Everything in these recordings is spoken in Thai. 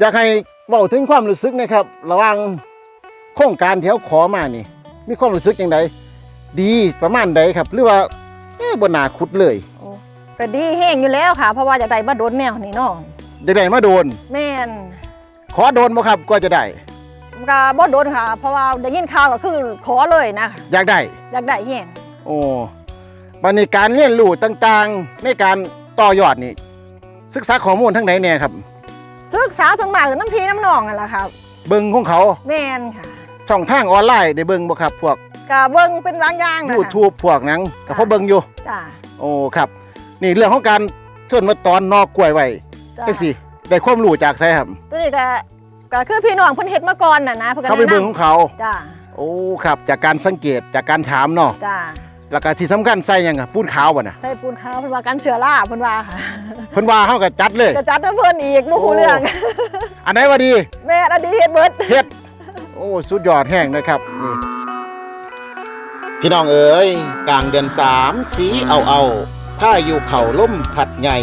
อยากให้เว้าถึงความรู้สึกนะครับ ระหว่างโครงการที่เขาขอมานี่ มีความรู้สึกอย่างไรดีประมาณใดครับ หรือว่าเอ๊ะบ่น่าขุดเลยโอ้ก็ดีแห้งอยู่แล้วค่ะ เพราะว่าจะได้มาโดนแนวนี่เนาะจะได้มาโดน แม่นขอโดนบ่ครับกว่าจะได้ ก็บ่โดนค่ะ เพราะว่าได้ยินข่าวก็คือขอเลยนะอยากได้ อยากได้แห้งโอ้บันในการเรียนรู้ต่างๆ ในการต่อยอดนี่ศึกษาข้อมูลทั้งไหนเนี่ยครับ ศึกษาส่วนมากคือน้ำพีน้ำนองนั่นแหละครับเบิ่งของเขาแม่นค่ะช่องทางออนไลน์ได้เบิ่งบ่ครับพวกก็เบิ่งเป็นบางอย่างนะ YouTube พวกหนังก็จ้ะพอเบิ่งอยู่จ้าโอ้ครับ นี่เรื่องของการเทินมาตอนนอกกล้วยไว้จ้าจังสิได้ความรู้จากไสครับตัวนี้ก็ก็คือพี่น้องเพิ่นเฮ็ดมาก่อนน่ะนะเพิ่นก็เขาไปแนะเบิ่งขนำองเขาจ้าโอ้ครับ จากการสังเกตจากการถามเนาะ จ้า แล้วก็ที่สำคัญใส่หยังอะปูนขาวบ่น่ะใส่ปูนขาวเพิ่นว่ากันเชื้อราเพิ่นว่าค่ะเพิ่นว่าเฮาก็จัดเลย จะจัดให้เพิ่นอีกบ่ฮู้เรื่อง อันไหนว่าดีแม่นอดีเฮ็ดเบิดเฮ็ด โอ้ สุดยอดแห้งนะครับนี่พี่น้องเอ๋ยกลางเดือนสามสีเอาเอาผ้าอยู่เข่าล่มผัดใหญ่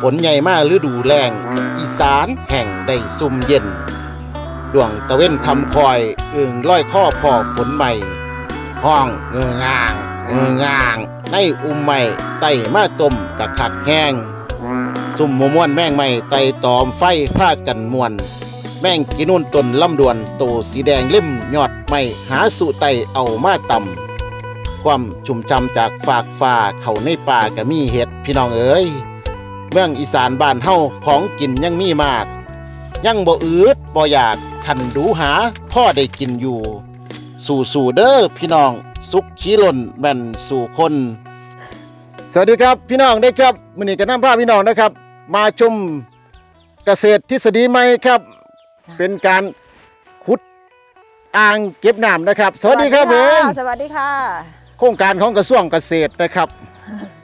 ฝนใหญ่มากฤดูแรงอีสานแห่งได้ซุ่มเย็น ดวงตะเว้นคำคอยอึ่งร้อยข้อพอฝนใหม่ ห้องเงืองางเงืองางในอุ้มใหม่ไต่มาต้มกะขักแห้งซุ่มมม่วนแม่งใหม่ไต่ตอมไฟผ้ากันมวน แม่งกินนุ่นตนลำดวนโตสีแดงเล่มยอดไม่หาสุไตเอามาต่ำความชุ่มชำจากฝากฟ้าเขาในป่าก็มีเห็ดพี่น้องเอ๋ยเมืองอีสานบ้านเฮาของกินยังมีมาก ยังบ่อืดบ่อยากคันดูหาพ่อได้กินอยู่ สู่สู่เด้อพี่น้องสุขขีหล่นแม่นสู่คน สวัสดีครับพี่น้องได้ครับมื้อนี้ก็นำพาพี่น้องนะครับ มาชมเกษตรทฤษฎีใหม่ครับ เป็นการขุดอ่างเก็บน้ำนะครับ สวัสดีครับผมสวัสดีค่ะ โครงการของกระทรวงเกษตรนะครับ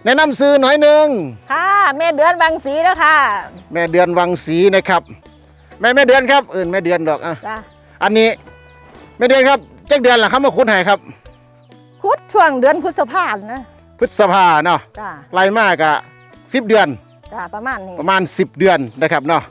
แนะนำซื้อหน่อยหนึ่งค่ะแม่เดือนบางสีแล้วค่ะแม่เดือนวังศรีนะครับ แม่แม่เดือนครับเอื่นแม่เดือนดอกอะ จ้าอันนี้แม่เดือนครับเจ็ดเดือนละครับมาขุดให้ครับ คุดช่วงเดือนพฤษภาคมนะพฤษภาเนาะจ้าไล่มากอะสิบเดือน จ้าประมาณนี้ประมาณ 10 เดือนนะครับเนาะ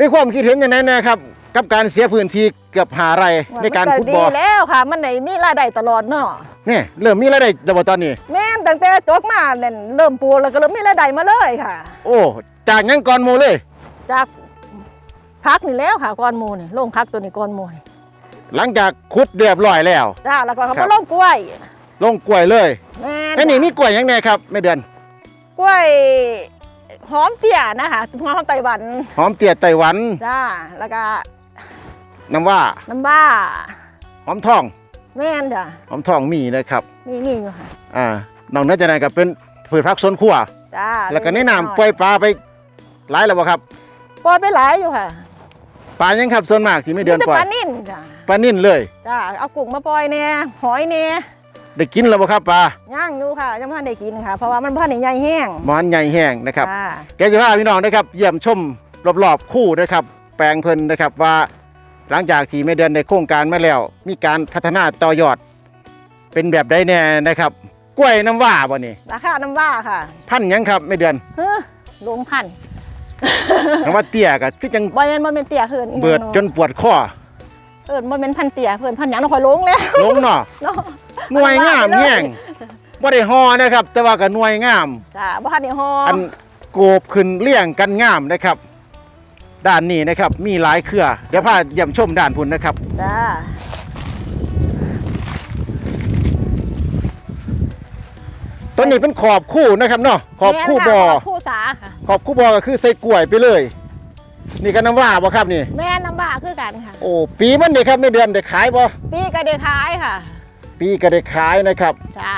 มีความคิดเห็นอย่างไรนะครับ กับการเสียพื้นที่เกือบหาไรในการขุดบ่อมันดีแล้วค่ะ มันไหนมีรายได้ตลอดเนาะนี่เริ่มมีรายได้แล้วบ่ตอนนี้ แม่นตั้งแต่จกมาเนี่ยเริ่มปลูกแล้วก็เริ่มมีรายได้มาเลยค่ะ โอ้จากหยังก่อนหมูเลย จากพักนี่แล้วค่ะก้อนหมูนี่ลงพักตัวนี้ก้อนหมูนี่ หลังจากขุดเรียบร้อยแล้ว จ้าแล้วก็เขาครัมาบลงกล้วยลงกล้วยเลยแม่นไอ้นี่มีกล้วยหยังไงครับแม่เดือน กล้วยหอมเตี้ยนะคะหอมไต้หวันหอมเตี๋ยไต้หวันจ้าแล้วก็น้ำว่าน้ำบ้าหอมทองแม่นจ้ะหอมทองมีนะครับมีมีอยู่ค่ะอ่านอกเหนือจากนั้นก็เป็นพืชผักสวนครัว จ้าแล้วก็แนะนำปล่อยปลาไปหลายแล้วบ่ครับปล่อยไปหลายอยู่ค่ะปลายังครับส่วนมากที่ไม่เดือนมีแต่ปล่อยปลานิ่นจ้ะ ปลานิ่นเลยจ้าเอากุ้งมาปล่อยเนี่ยหอยเนี่ยได้กินแล้วบ่ครับปลาย่างอยู่ค่ะยังไม่ทันได้กินค่ะเพราะว่ามันพันในใหญ่แห้งหมอนใหญ่แห้งนะครับจ้าแกจะพาพี่น้องนะครับเยี่ยมชมรอบๆคู่นะครับ แปลงเพิ่นนะครับว่า หลังจากที่ไม่เดือนในโครงการมาแล้ว มีการพัฒนาต่อยอด เป็นแบบใดแน่นะครับ กล้วยน้ำว่าบ่นี่ราคาน้ำว่าค่ะพันหยังครับไม่เดือนเฮ้อลงพันน้ำว่าเตี้ยก็คือจังบอยันมันเป็นเตี่ยเขินอีหยังเบิดจนปวดข้อ เอินมันเป็นพันเตี่ยเขินพันหยังเราคอยลงแล้วลงเนาะเนาะหน่วยงามแห้งบ่ได้ฮอนะครับ แต่ว่าก็หน่วยงาม จ้าบ้านนี่ฮออันโกบขึ้นเลี่ยงกันงามนะครับ ด้านนี้นะครับมีหลายเครือ เดี๋ยวพาเยี่ยมชมด้านพุ่นนะครับ จ้าต้นนี้เป็นขอบคู่นะครับเนาะขอบคู่บอแม่นค่ะขอบคู่สาค่ะขอบคู่บอก็คือใส่กล้วยไปเลย นี่ก็น้ำว่าบ่ครับนี่ แม่น้ำว่าคือกันค่ะ โอ้ปีมันเด็ครับไม่เดือนได้ขายบ่ปีก็ได้ขายค่ะ ปีก็ได้ขายนะครับจ้า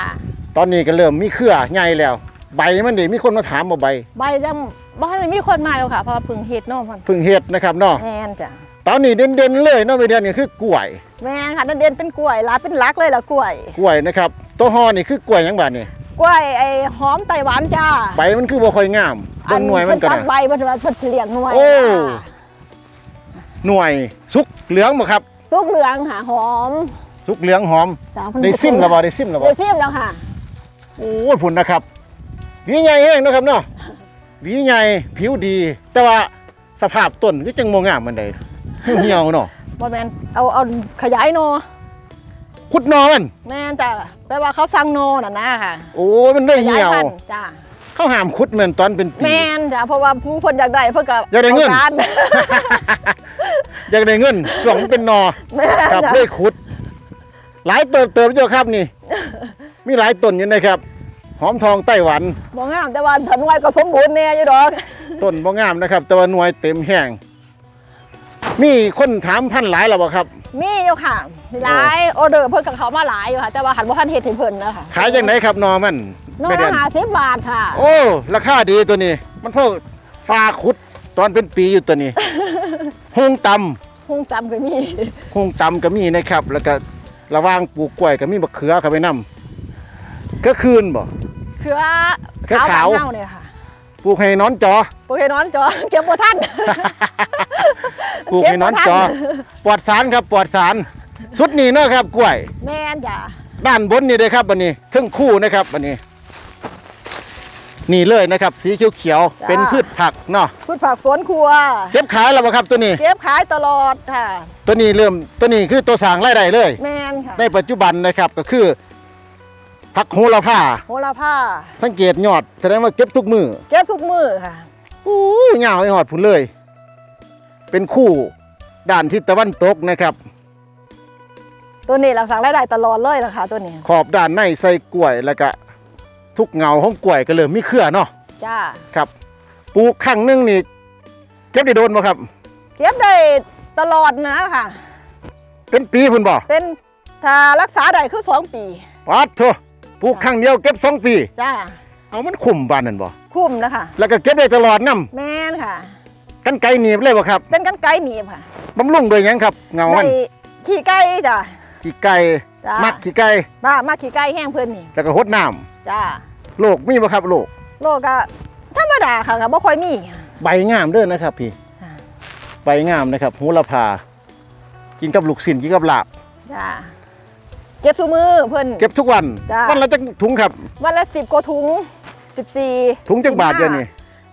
ตอนนี้ก็เริ่มมีเครือใหญ่แล้ว ใบมันเด็มีคนมาถามบ่ใบ ใบจังบ้านมีคนมาแล้วค่ะเพราะว่าเพึ่งเฮ็ดเนาะพันเพึ่งเฮ็ดนะครับเนาะแม่นจ้ะตอนนี้เด่นๆเลยเนาะไม่เดือนนี่คือกล้วย แม่นค่ะนั่นเด่นเป็นกล้วยลาเป็นหลักเลยล่ะกล้วย กล้วยนะครับตัวฮอนี่คือกล้วยหยังบาดนี่ กล้วยไอ้หอมไต้หวันจ้าใบมันคือบ่ค่อยงามเบิ่งหน่วยมันก็เพิ่ตัได้ดใบมันว่าเพิ่นสิเลี้ยงหน่วยโอ้จ้าหน่วยสุกเหลืองบ่ครับ สุกเหลืองค่ะหอม สุกเหลืองหอมสาวเพิ่นได้ซิมแล้วบ่ได้ซิมแล้วบ่ได้ซิมแล้วค่ะโอ้ยผุนนะครับหวีใหญ่แห้งนะครับเนาะหวีใหญ่ผิวดี แต่ว่าสภาพต้นก็จังโมงามมันใดเหี่ยวๆเนาะบ่แม่นเอาเอาขยายโน ขุดนอมันแม่นจ้ะแปลว่าเขาสั่งโนน่ะนะค่ะโอ้ยมันได้ขยายเหี่ยว พันธุ์จ้ะเขาห้ามขุดเหมือนตอนเป็นปี แม่นจ้ะเพราะว่าผู้เพิ่นอยากได้เพิ่นก็อยากได้เงินต้การอยากได้เงินสองเป็นนอแม่นครับจ้ะ เลยขุด หลายต้นเติมเจ้าครับนี่ มีหลายต้นอยู่นะครับ หอมทองไต้หวัน บ่งามแต่ว่าถนวยก็สมบูรณ์แน่อยู่ดอกต้นบ่งามนะครับ แต่ว่าหน่วยเต็มแห้งมีคนถามพันหลายแล้วบ่ครับ มีอยู่ค่ะมีหลายออเดอร์เพิ่นกับเขามาหลายอยู่ค่ะ แต่ว่าหันบ่ทันเฮ็ดให้เพิ่นนะคะขายจังไหนครับนอมันโนไม่เดืละอน50บาทค่ะ โอ้ราคาดีตัวนี้ มันพวกฟ้าขุดตอนเป็นปีอยู่ตัวนี้หงตหุ้งจำก็มีำหงตำก็มีนะครับ แล้วก็ระหว่างปลูกกล้วยก็มีมะเขือเข้าไปนํก็คืนบ่คือว่าแค่ขาวบ้นเฮาเนี่ยค่ะปลูกให้นอนจอ โอเคนอนจอเก็บบ่ทัน ปลูกให้นอนจอ ปลอดสารครับปลอดสาร สุดนี้เนาะครับกล้วย แม่นจ้ะด้านบนนี่เลยครับวันนี้เครื่องคู่นะครับวันนี้ นี่เลยนะครับ สีเขียวๆเป็นพืชผักเนาะพืชผักสวนครัว เก็บขายแล้วบ่ครับตัวนี้ เก็บขายตลอดค่ะ ตัวนี้เริ่มตัวนี้คือตัวสร้างรายได้เลย แม่นค่ะ ในปัจจุบันนะครับก็คือผักโหระพาโหระพาสังเกตยอดแสดงว่าเก็บทุกมือเก็บทุกมื้อค่ะ อู้ยยาวไอ้หอดผุนเลย เป็นคู่ด้านทิศตะวันตกนะครับ ตัวนี้เราสั่งรายได้ตลอดเลยล่ะค่ะตัวนี้ ขอบด้านในใส่กล้วยแล้วก็ทุกเงาของกล้วยก็เริ่มมีเครือเนาะจ้า ครับปลูกครั้งหนึงนี่เก็บได้โดนบ่ครับ เก็บได้ตลอดนะค่ะ เป็นปีพุ่นบ่เป็นถ้ารักษาได้คือสองปี ปัดโถปลูกครั้งเดียวเก็บสองปี จ้า เอามันคุ้มบานนั่นบ่ คุ้มนะคะแล้วก็เก็บได้ตลอดนํแม่นค่ะกันไกลหนีบเลยบ่ครับเป็นกันไกรหนีบค่ะบำรุงโดวยหยังครับ เงาในมันขี่ไก่จ้ะ ขี้ไก่จ้ะ มักขี้ไก่บ้ามาขี่ไก่แห้งเพิ่นนี่แล้วก็หดน้ำจ้าโลกมีบ่ครับโลกโลกก็ธรรมดาค่ะก็บ่ค่อยมีใบงามเด้อนะครับพี่ค่ะใบงามนะครับโหระพา กินกับลูกศิลกินกับลาบ จ้าเก็บซุมือเพิ่น เก็บทุกวัน จ้ะ วันละจักถุงครับวันละ10กว่าถุง 14ถุงจักบาทเดี๋ยวนี้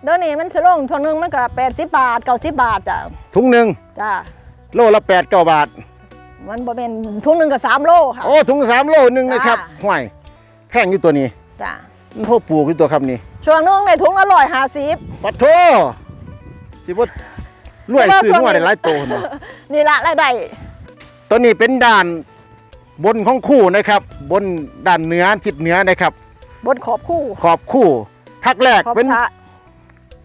เดี๋ยวนี้มันสิลงถุงหนึงมันก็80บาท90บาทจ้ะถุงหนึ่งจ้าโลละแปดเก้าบาท มันบ่เป็นถุงหนึงก็3โลค่ะ โอ้ถุงสามโลหนึ่งนะครับจ้ะห่วยแพงอยู่ตัวนี้จ้ามันพ่อปลูกอยู่ตัวครับนี่ช่วงหนึงในถุงละ150ปัดโทสิบ่รวยซื้อหัวได้หลายโตเนาะ นี่ละรายได้ตัวนี้เป็นด่านบนของคู่นะครับ บนด้านเหนือทิศเหนือนะครับ บนขอบคู่ ขอบคู่ทักแรกขอบเป็นสระ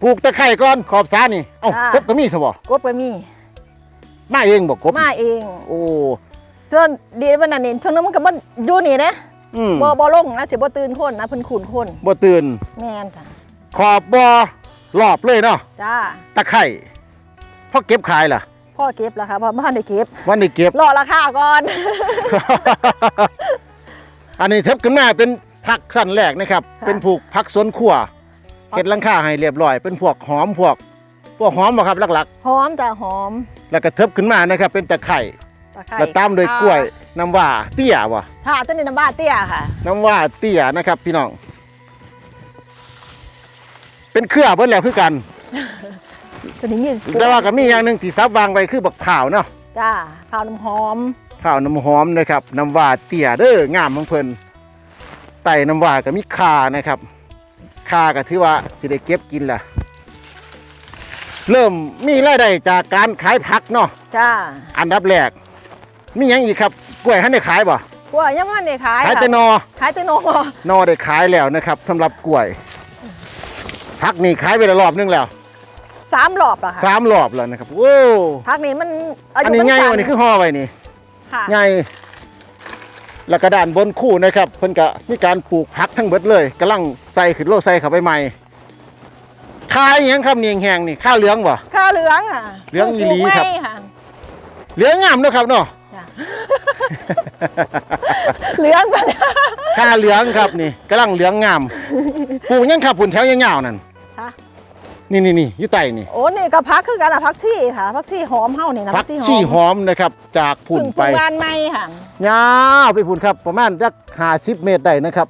ปลูกตะไคร่ก่อนขอบสานี่เอ้าจ้ะกบก็มีสบ่กบก็มีมาเองบอกกบมาเองโอ้จนดีมันนั่นนี่ช่วงนึงมันก็บ่อยู่นี่นะอืมบ่บ่ลงนะสิบ่ตื่นคนนะเพิ่นขุนคนบ่ตื่น แม่นจ้ะขอบบ่รอบเลยเนาะจ้าตะไคร่พอเก็บขายล่ะพ่อเก็บแล้วค่ะเพราะบ่ทันได้เก็บวันนี้เก็บ รอราคาก่อน อันนี้เทบขึ้นมาเป็น ผักสั้นแรกนะครับค่ะเป็นผูกผักสวนครัวเฮ็ดหลังคาให้เรียบร้อย เป็นพวกหอมพวก พวกหอมบ่ครับหลักหอมจ้ะหอมๆแล้วก็เทิบขึ้นมานะครับ เป็นตะไคร่ตะไคร้แล้วตามโดวยกล้วยน้ำว่าเตี้ยบ่ถ้าตัวนี้น้ำบ้าเตี้ยค่ะ น้ำว่าเตี้ยนะครับ พี่น้อง เป็นเครือเบิดแล้วคือกันตัวนี้มีแต่ว่าก็มีอย่างหนึ่งที่ซับวางไว้คือบักข่าวเนาะจ้าข้าวน้ำหอมข่าวน้ำหอมนะครับน้ำว่าเตี่ยเด้องามของเพิ่นไต่น้ำว่าก็มีคานะครับคาก็ถือว่าสิได้เก็บกินล่ะ เริ่มมีรายได้จากการขายผักเนาะจ้าอันดับแรกมีหยังอีกครับกล้วยให้ได้ขายบ่กล้วยยังมันได้ขายขายค่ะแต่นอขายแต่นอนอได้ขายแล้วนะครับสำหรับกล้วยผักนี่ขายไปแล้วรอบนึงแล้วสามรอบแล้วค่ะสามรอบแล้วนะครับโอ้พักนี้มันอาอันยุนี้มันไงสั้วันนี้คือห่อไว้นี่ค่ะไง แล้วก็ด้านบนคู่นะครับเพิ่นก็มีการปลูกผักทั้งเบิดเลยกำลังใส่ขึ้นโลใส่เข้าไปใหม่คายอหยังครับนี่แห้งๆนี่ข้าวเหลืองบ่ข้าวเหลืองอะเหลืองอีหลีครับปลูกไม้ค่ะเหลืองงามเนาะครับเนาะจ้ะเหลืองไปแล้วข้าเหลืองครับนี่กำลังเหลืองงามปลูกหยังครับผุนแถวยาวๆนั่นค่ะ นี่นี่นี่อยู่ใต้นี่โอ้นี่ก็พักคือกันอะพักซี่ค่ะพักซี่หอมเฮานี่นะผักชีหอมนะครับ จากผุ่นเพึ่งไปปลูกงานใหม่ค่ะยาวไปผุ่นครับ ประมาณจัก50เมตรได้นะครับ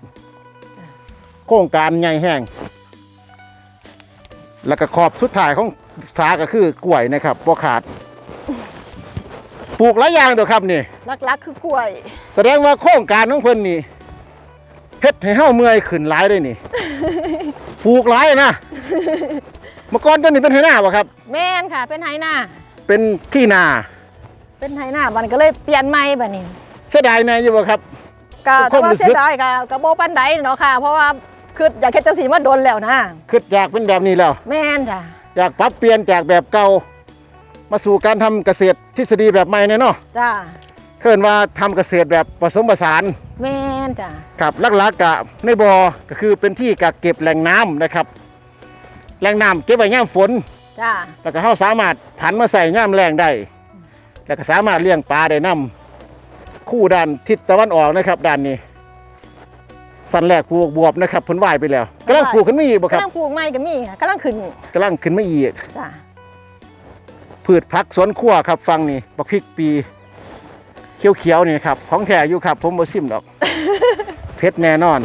โครงการใหญ่แห้งแล้วก็ขอบสุดท้ายของษาก็คือกล้วยนะครับบ่ขาด ปลูกหลายอย่างเด้อครับนี่ลักๆคือกล้วย แสดงว่าโครงการของเพิ่นนี่เฮ็ดให้เฮาเมื่อยขึ้นหลายได้นี่ ปลูกหลายนะ เมื่อก่อนต้นนี้เป็นไหหน้าบ่ครับ แม่นค่ะ เป็นไหหน้าเป็นที่นา เป็นไหหน้ามันก็เลยเปลี่ยนใหม่บัดนี้เสียดายแน่อยู่บ่ครับ ก็คแต่วามว่ารู้สึก เสียดายก็ก็บ่ปานใดเนาะค่ะ เพราะว่าคืออยากเฮ็ดจังซี่มาโดนแล้วนะคิดอยากเป็นแบบนี้แล้ว แม่นจ้ะอยากปรับเปลี่ยนจากแบบเก่า มาสู่การทำเกษตรทฤษฎีแบบใหม่เนี่ยเนาะจ้าเคินว่าทำเกษตรแบบผสมผสานแม่นจ้ะครับหลักๆกะในบ่อก็คือเป็นที่กักเก็บแหล่งน้ำนะครับ แหล่งน้ำเก็บไว้ย่ามฝน จ้าแล้วก็เฮาสามารถผันมาใส่ย่ามแรงได้ แล้วก็สามารถเลี้ยงปลาได้นํคู่ด้านทิศตะวันออกนะครับด้านนี้ สันแรกปลูกบวบนะครับผลวายไปแล้วกำลังปลูกขึ้นมาอีกบ่ครับกำลังปลูกใหม่ก็มีค่ะกำลังขึ้นกำลังขึ้นมาอีกจ้าพืชผักสวนครัวครับฟังนี่บักพริกปีเขียวๆนี่นะครับของแท้อยู่ครับ ผมบ่ซิมดอก เพชรแน่นอน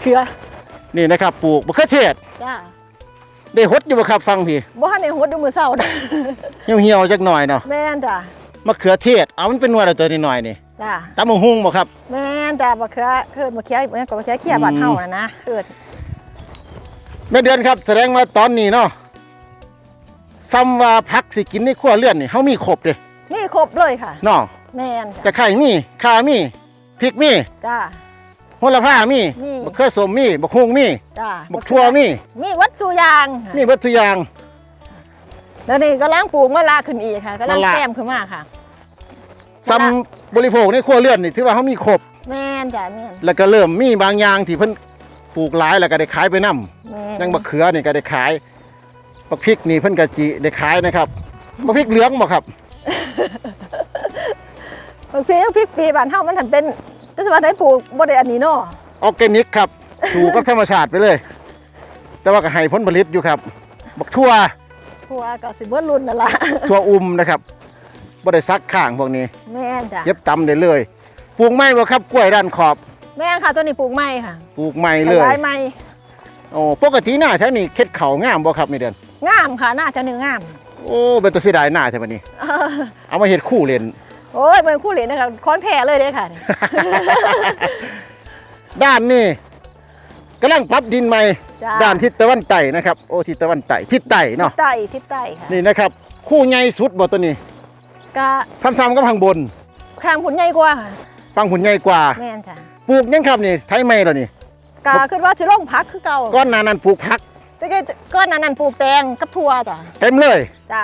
เขือ นี่นะครับปลูกมะเขือเทศจ้าได้หดอยู่บ่ครับฟังพี่บ่ทันได้หดดูมื้อเช้าเหี่ยวๆจักหน่อยเนาะแม่นจ้ะมะเขือเทศเอามันเป็นหน่วยละตัวนิดหน่อยนี่จ้าตำบักหุ่งบ่ครับ แม่นจ้ะบ่เขือเคิดบ่เขือแม่นก็บ่เขือเขียบ้านเฮาน่ะนะเอิ้นแม่เดือนครับแสดงว่าตอนนี้เนาะซ้ำว่าผักสิกินในครัวเรือนนี่เฮามีครบเด้มีครบเลยค่ะ เนาะแม่นจ้ะจะไข่มีข่ามีพริกมีจ้า โหระพามีมีมะเขือส้มมีบักหุ่งมีจ้าบักทั่วมีมีวัตถุยางค่ะมีเบิดทุกอย่าง แล้วนี่กำลังปลูกมะละขึ้นอีกค่ะกำลังมะละแซมขึ้นมาค่ะ ซ้ำบริโภคในครัวเรือนนี่ถือว่าเขามีครบ แม่นจ้ะแม่นแล้วก็เริ่มมีบางอย่างที่เพิ่นปลูกหลายแล้วก็ได้ขายไปนํแม่นอยังบักเขือนี่ก็ได้ขายบักพริกนี่เพิ่นก็จิได้ขายนะครับบักพริกเหลืองบ่ครับ บางทีพริกปีบ้านเฮามันถันเป็น แต่ว่าได้ปลูกบ่ได้อันนี้เนาะออร์แกนิกครับสู่กับธรรมชาติไปเลย แต่ว่าก็ให้ผลผลิตอยู่ครับบักทั่วทั่วก็สิเบิดรุ่นนั่นล่ะทั่วอุ่มนะครับบ่ได้ซักข้างพวกนี้ แม่นจ้ะเย็บตำได้เลยปลูกไม้บ่ครับกล้วยด้านขอบ แม่นค่ะตัวนี้ปลูกใหม่ค่ะปลูกไม้ขเลยยายใหม่โอ้ปกติหน้าแถวนี้เค็ดเขางามบ่ครับไม่เดือนงามค่ะน่าจะเนื้องาม โอ้เป็นตะเสียดายหน้าแท้บัดนี้ เอามาเฮ็ดคู่เล่น โอ้ยเป็นคู่เหรียญนะคะของแท้เลยเด้อค่ะนี่ด้านนี้กำลังปรับดินใหม่ จ้าด้านทิศตะวันใต้นะครับ โอ้ทิศตะวันใต้ทิศใต้เนาะ ใต้ทิศใต้ค่ะนี่นะครับ คู่ใหญ่สุดบ่ตัวนี้ก็ซ้ำๆกับข้างบน ข้างผุนใหญ่กว่าค่ะฟังหุ่นใหญ่กว่า แม่นจ้ะปลูกยังครับนี่ไทยไม่แล้วนี่ก็คิดว่าสิลงพักคือเก่าก้อนหนานั้นปลูกผัก แต่ก็ก้อนนั้นนั่นปลูกแตงกับถั่วจ้ะเต็มเลย จ้า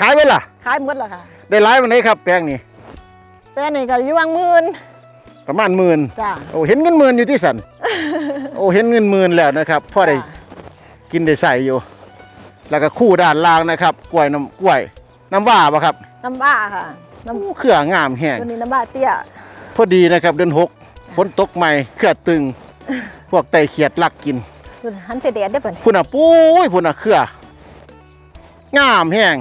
ขายไว้ล่ะ ขายหมดแล้วค่ะ ได้หลายวันไหนครับ แปลงนี้แป้งนี่ก็อยู่วางหมื่นประมาณหมื่นจ้า โอ้เห็นเงินหมื่นอยู่ที่สัน โอ้เห็นเงินหมื่นแล้วนะครับพ่อได้จ้ะ กินได้ใส่อยู่ แล้วก็คู่ด้านล่างนะครับ กล้วยน้ำกล้วยน้ำว่าบ่ครับน้ำบ้าค่ะน้โอ้เครืองามแห้งำตัวนี้น้ำบ้าเตี้ย พอดีนะครับเดือนหกฝนตกใหม่เครือตึง พวกไตเขียดลักกินตัวหันเสด็จได้อเปิ่นพุ่นอะปุ้ยพุ่นอะเครืองามแห้ง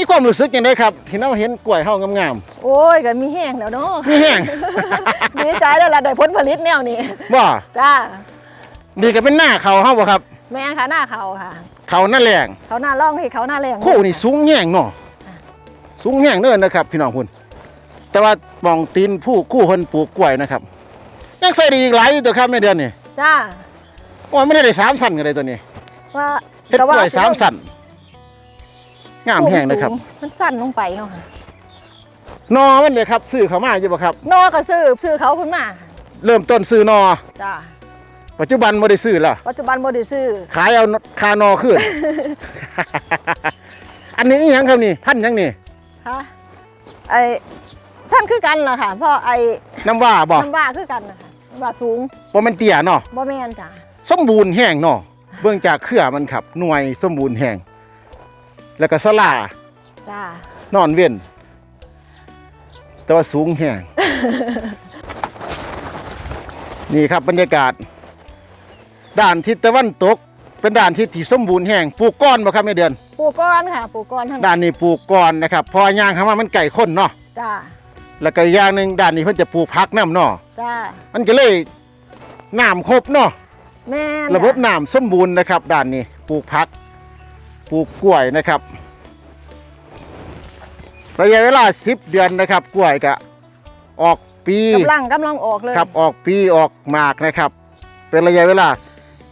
มีความรู้สึกยังไงครับที่เราเห็นกล้วยเฮางามโอ้ยก็มีแห้งแล้วเนาะๆมีแห้ง ดีใจแล้วล่ะได้ผลผลิตแนวนี้ว่าจ้าดีก็เป็นหน้าเขาเฮาบ่ครับ แม่นค่ะหน้าเขาค่ะ เขาหน้าแรงเขาหน้าร่องที่เขาหน้าแรงคู่นี่สูงแห้งเนาะสูงแห้งเด้อนะครับ พี่น้องคุณแต่ว่ามองตีนผู้คู่เพิ่นปลูกกล้วยนะครับ ยังใส่ไดีอีกหลายอยู่ตัวครับแม่เดือนนี่จ้าโอ้ยไม่ได้ได้สามสันกันเลยตัวนี้ว่าเฮ็ดกล้วยสามสัน งามแห้งนะครับ มันสั้นลงไปเนาะค่ะนอมันเลยครับซื้อเขามาอยู่บ่ครับ นอก็ซื้อซื้อเขาขึ้นมาเริ่มต้นซื้อนอจ้าปัจจุบันบ่ได้ซื้อแล้วปัจจุบันบ่ได้ซื้อขายเอาคานอขึ้น อันนี้อีหยังครับนี่พันธุ์หยังนี่ค่ะไอ้ท่านคือกันเหรอค่ะเพราะไอ้น้ำว่าบ่น้ำว่าคือกันนะคะน้ำว่าสูงบ่แมันเตี้ยเนาะบ่แม่นจ้าสมบูรณ์แห้งเนาะเบื้องจากเครือมันครับหน่วยสมบูรณ์แห้ง แล้วก็สลาจ้านอนเว้นแต่ว่าสูงแห้งนี่ครับบรรยากาศ ด้านทิศตะวันตก เป็นด้านทิศที่สมบูรณ์แห้งปลูกก้อนบ่ครับแม่เดือนปลูกก้อนค่ะปลูกก้อนทั้งด้านนี้ปลูกก้อนนะครับเพอยางเข้ามามันไก่ข้นเนาะจ้าแล้วก็อีกอย่างหนึ่งด้านนี้เพิ่นจะปลูกพักน้ำเนาะจ้ามันก็เลยน้ำครบเนาะแม่นระบบน้ำสมบูรณ์นะครับ ด้านนี้ปลูกผัก ปลูกกล้วยนะครับ ระยะเวลา 10 เดือนนะครับ กล้วยก็ออกปีกำลังกำลังออกเลยครับออกปีออกหมากนะครับ เป็นระยะเวลา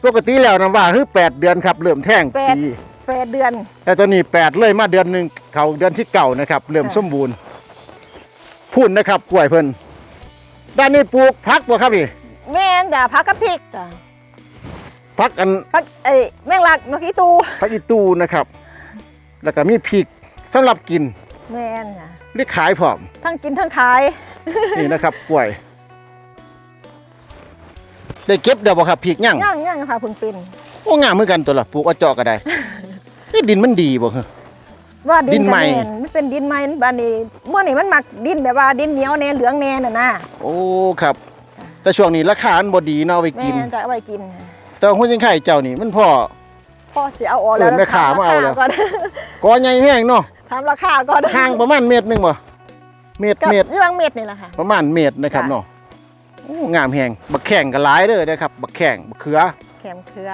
ปกติแล้วนะว่าคือ8เดือนครับเริ่มแท่งแปดปีแปดเดือน แต่ตอนนี้8เลยมาเดือนหนึ่งเขาเดือนที่เก่านะครับเริ่มค่ะสมบูรณ์พุ่นนะครับกล้วยเพิ่นด้านนี้ปลูกผักบ่ครับนี่แม่นจ้ะพักกะพริกจ้ะ ผักอันพักเอ้ยแมงลักเมื่อกี้ตูผักอีตูนะครับ แล้วก็มีพริกสำหรับกินแม่นจ้ะหรือขายพร้อม ทั้งกินทั้งขาย นี่นะครับกล้วย ได้เก็บเดี๋ยวบ่ครับพริกย่างย่างย่างค่ะเพิ่งเป็นโอ้งามเหมือนกันตัวละปลูกเอาเจาะก็ได้ นี่ดินมันดีบ่เหรอว่าดิดินนกัใหม่แม่นมันเป็นดินใหม่บ้านนี้เมื่อนี่มันหมักดินแบบว่าดินเหนียวแน่เหลืองแน่น่ะนะโอ้ครับ แต่ช่วงนี้ราคามันบ่ดีเนาะเอาไปแม่กิน นจะเอาไปกิน แต่ว่าหัวจิงไข่เจ้านี่มันพ่อ พ่อสิเอาออกแล้วเออแม่ขามาเอาแล้วก่อนกอใหญ่แห้งเนาะถามราคาก่อนห่างประมาณเมตรหนึงบ่เมตรกับเมตร เรื่องเม็ดนี่แหละค่ะ ประมาณเมตรนะครับจ้ะ เนาะโอ้งามแห้งบักแข้งก็หลายเด้อนะครับ บักแข้งบักเขือแขมเขือ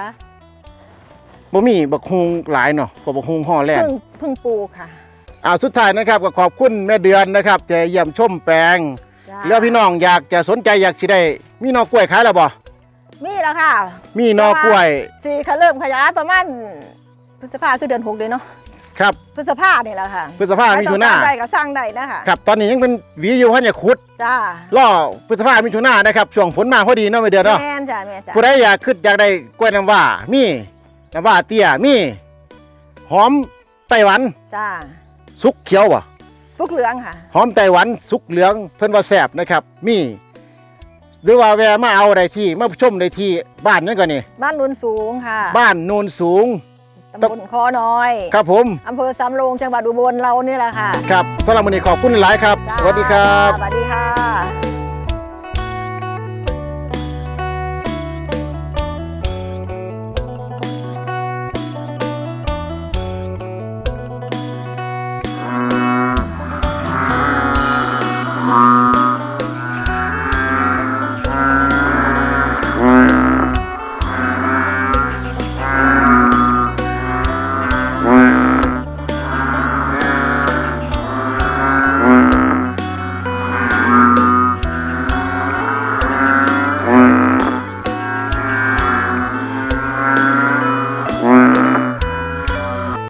บ่มีบักฮุงหลายเนาะเพราะบักฮุงห่อแล่นเพิ่งเพิ่งปลูกค่ะอ่าสุดท้ายนะครับก็ขอบคุณแม่เดือนนะครับจะเยี่ยมชมแปลง จ้าแล้วพี่น้องอยากจะสนใจอยากสิได้มีหนอกล้วยขายแล้วบ่ มีแล้วค่ะ มีหนอกล้วยสีเขาเริ่มขยายประมาณพฤษภาคือเดือนหกเลยเนาะครับพฤษภาเนี่ยแหละค่ะพฤษภามิถุนาใครต้องการได้ก็สร้างได้นะคะครับตอนนี้ยังเป็นหวีอยู่พันอย่าขุดจ้าล่อพฤษภามิถุนานะครับช่วงฝนมาพอดีเนาะไม่เดือนเนาะแม่นจ้าแม่นจ้าผู้ใดอยากขึ้นอยากได้กล้วยน้ำว้ามีน้ำว้าเตี้ยมีหอมไต้หวันจ้าสุกเขียวบ่ฟุกเหลืองค่ะหอมไต้หวันสุกเหลืองเพิ่นว่าแซ่บนะครับ มี หรือว่าแวะมาเอาได้ที่มาชมได้ที่บ้านนั่นก่อนนี่บ้านนุนสูงค่ะ บ้านโนนสูง ตำบลคอน้อย ครับผมอำเภอสำโรงจังหวัดอุบลเรานี่แหละค่ะ ครับสำหรับวันนี้ขอบคุณหลายครับ จ้าสวัสดีครับ สวัสดีค่ะ